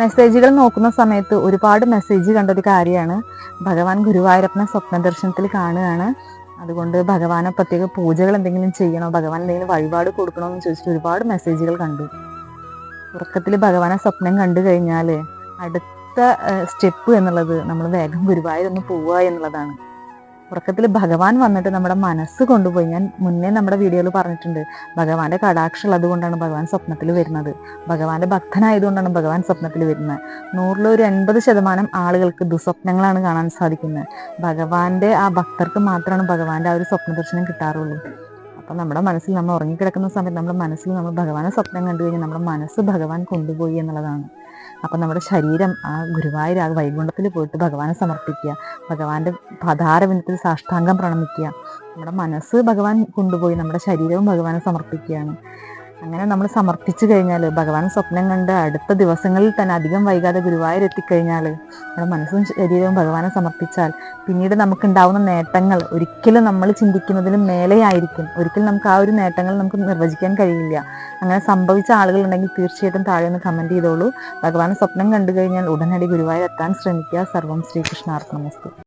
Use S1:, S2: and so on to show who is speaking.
S1: മെസ്സേജുകൾ നോക്കുന്ന സമയത്ത് ഒരുപാട് മെസ്സേജ് കണ്ട ഒരു കാര്യമാണ്. ഭഗവാൻ ഗുരുവായൂരപ്പനെ സ്വപ്ന ദർശനത്തിൽ കാണുകയാണ്. അതുകൊണ്ട് ഭഗവാനെ പ്രത്യേക പൂജകൾ എന്തെങ്കിലും ചെയ്യണോ? ഭഗവാൻ എന്തെങ്കിലും വഴിപാട് കൊടുക്കണോ എന്ന് ചോദിച്ചിട്ട് ഒരുപാട് മെസ്സേജുകൾ കണ്ടു. ഉറക്കത്തിൽ ഭഗവാനെ സ്വപ്നം കണ്ടു കഴിഞ്ഞാൽ അടുത്ത സ്റ്റെപ്പ് എന്നുള്ളത് നമ്മൾ വേഗം ഗുരുവായൂർ ഒന്ന് പോവുക എന്നുള്ളതാണ്. ഉറക്കത്തിൽ ഭഗവാൻ വന്നിട്ട് നമ്മുടെ മനസ്സ് കൊണ്ടുപോയി. ഞാൻ മുന്നേ നമ്മുടെ വീഡിയോയിൽ പറഞ്ഞിട്ടുണ്ട്. ഭഗവാന്റെ കടാക്ഷ ഉള്ളത് കൊണ്ടാണ് ഭഗവാൻ സ്വപ്നത്തിൽ വരുന്നത്. ഭഗവാന്റെ ഭക്തനായതുകൊണ്ടാണ് ഭഗവാൻ സ്വപ്നത്തിൽ വരുന്നത്. നൂറിലൊരു എൺപത് ശതമാനം ആളുകൾക്ക് ദുസ്വപ്നങ്ങളാണ് കാണാൻ സാധിക്കുന്നത്. ഭഗവാന്റെ ആ ഭക്തർക്ക് മാത്രമാണ് ഭഗവാന്റെ ആ ഒരു സ്വപ്ന ദർശനം കിട്ടാറുള്ളൂ. അപ്പം നമ്മുടെ മനസ്സിൽ നമ്മൾ ഉറങ്ങിക്കിടക്കുന്ന സമയത്ത് നമ്മുടെ മനസ്സിൽ നമ്മൾ ഭഗവാനെ സ്വപ്നം കണ്ടു കഴിഞ്ഞാൽ നമ്മുടെ മനസ്സ് ഭഗവാൻ കൊണ്ടുപോയി എന്നുള്ളതാണ്. അപ്പം നമ്മുടെ ശരീരം ആ ഗുരുവായൂർ ആ വൈകുണ്ഠത്തിൽ പോയിട്ട് ഭഗവാനെ സമർപ്പിക്കുക ഭഗവാന്റെ പതാരവിന്ദത്തിൽ സാഷ്ടാംഗം പ്രണമിക്കുക നമ്മുടെ മനസ്സ് ഭഗവാൻ കൊണ്ടുപോയി നമ്മുടെ ശരീരവും ഭഗവാനെ സമർപ്പിക്കുകയാണ്. അങ്ങനെ നമ്മൾ സമർപ്പിച്ചു കഴിഞ്ഞാൽ ഭഗവാൻ സ്വപ്നം കണ്ട് അടുത്ത ദിവസങ്ങളിൽ തന്നെ അധികം വൈകാതെ ഗുരുവായൂർ എത്തിക്കഴിഞ്ഞാൽ നമ്മുടെ മനസ്സും ശരീരവും ഭഗവാനെ സമർപ്പിച്ചാൽ പിന്നീട് നമുക്ക് ഉണ്ടാവുന്ന നേട്ടങ്ങൾ ഒരിക്കലും നമ്മൾ ചിന്തിക്കുന്നതിലും മേലെയായിരിക്കും. ഒരിക്കലും നമുക്ക് ആ ഒരു നേട്ടങ്ങൾ നമുക്ക് നിർവചിക്കാൻ കഴിയില്ല. അങ്ങനെ സംഭവിച്ച ആളുകളുണ്ടെങ്കിൽ തീർച്ചയായിട്ടും താഴെ ഒന്ന് കമന്റ് ചെയ്തോളൂ. ഭഗവാൻ സ്വപ്നം കണ്ടു കഴിഞ്ഞാൽ ഉടനടി ഗുരുവായൂർ എത്താൻ ശ്രമിക്കുക. സർവം ശ്രീകൃഷ്ണാർപ്പണമസ്തു.